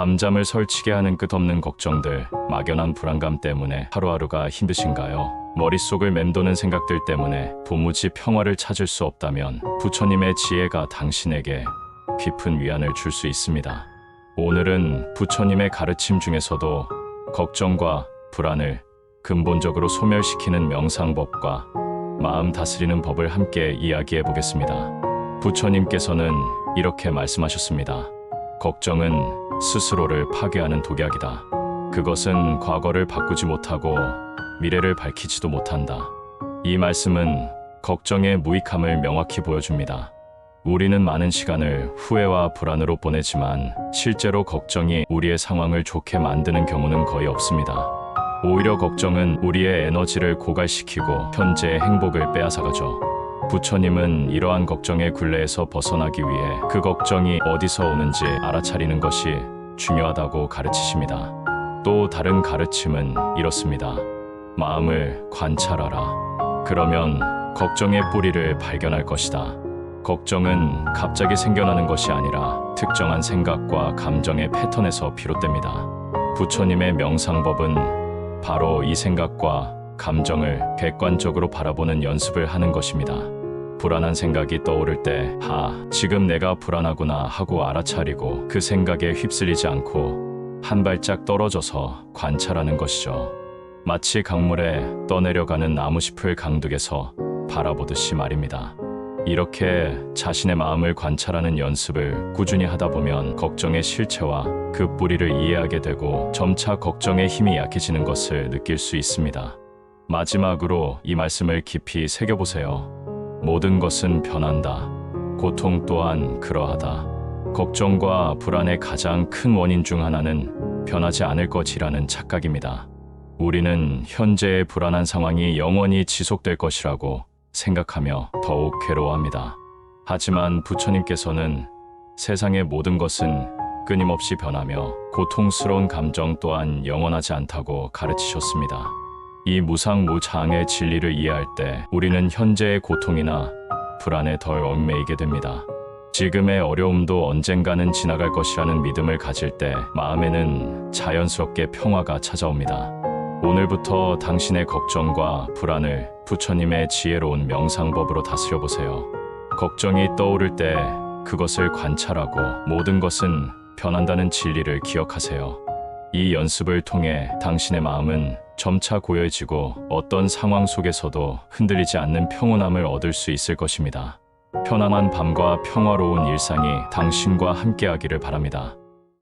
밤잠을 설치게 하는 끝없는 걱정들, 막연한 불안감 때문에 하루하루가 힘드신가요? 머릿속을 맴도는 생각들 때문에 도무지 평화를 찾을 수 없다면 부처님의 지혜가 당신에게 깊은 위안을 줄 수 있습니다. 오늘은 부처님의 가르침 중에서도 걱정과 불안을 근본적으로 소멸시키는 명상법과 마음 다스리는 법을 함께 이야기해 보겠습니다. 부처님께서는 이렇게 말씀하셨습니다. 걱정은 스스로를 파괴하는 독약이다. 그것은 과거를 바꾸지 못하고 미래를 밝히지도 못한다. 이 말씀은 걱정의 무익함을 명확히 보여줍니다. 우리는 많은 시간을 후회와 불안으로 보내지만 실제로 걱정이 우리의 상황을 좋게 만드는 경우는 거의 없습니다. 오히려 걱정은 우리의 에너지를 고갈시키고 현재의 행복을 빼앗아가죠. 부처님은 이러한 걱정의 굴레에서 벗어나기 위해 그 걱정이 어디서 오는지 알아차리는 것이 중요하다고 가르치십니다. 또 다른 가르침은 이렇습니다. 마음을 관찰하라. 그러면 걱정의 뿌리를 발견할 것이다. 걱정은 갑자기 생겨나는 것이 아니라 특정한 생각과 감정의 패턴에서 비롯됩니다. 부처님의 명상법은 바로 이 생각과 감정을 객관적으로 바라보는 연습을 하는 것입니다. 불안한 생각이 떠오를 때, 아, 지금 내가 불안하구나 하고 알아차리고 그 생각에 휩쓸리지 않고 한 발짝 떨어져서 관찰하는 것이죠. 마치 강물에 떠내려가는 나무숲을 강둑에서 바라보듯이 말입니다. 이렇게 자신의 마음을 관찰하는 연습을 꾸준히 하다 보면 걱정의 실체와 그 뿌리를 이해하게 되고 점차 걱정의 힘이 약해지는 것을 느낄 수 있습니다. 마지막으로 이 말씀을 깊이 새겨보세요. 모든 것은 변한다. 고통 또한 그러하다. 걱정과 불안의 가장 큰 원인 중 하나는 변하지 않을 것이라는 착각입니다. 우리는 현재의 불안한 상황이 영원히 지속될 것이라고 생각하며 더욱 괴로워합니다. 하지만 부처님께서는 세상의 모든 것은 끊임없이 변하며 고통스러운 감정 또한 영원하지 않다고 가르치셨습니다. 이 무상무장의 진리를 이해할 때 우리는 현재의 고통이나 불안에 덜 얽매이게 됩니다. 지금의 어려움도 언젠가는 지나갈 것이라는 믿음을 가질 때 마음에는 자연스럽게 평화가 찾아옵니다. 오늘부터 당신의 걱정과 불안을 부처님의 지혜로운 명상법으로 다스려 보세요. 걱정이 떠오를 때 그것을 관찰하고 모든 것은 변한다는 진리를 기억하세요. 이 연습을 통해 당신의 마음은 점차 고요해지고 어떤 상황 속에서도 흔들리지 않는 평온함을 얻을 수 있을 것입니다. 편안한 밤과 평화로운 일상이 당신과 함께하기를 바랍니다.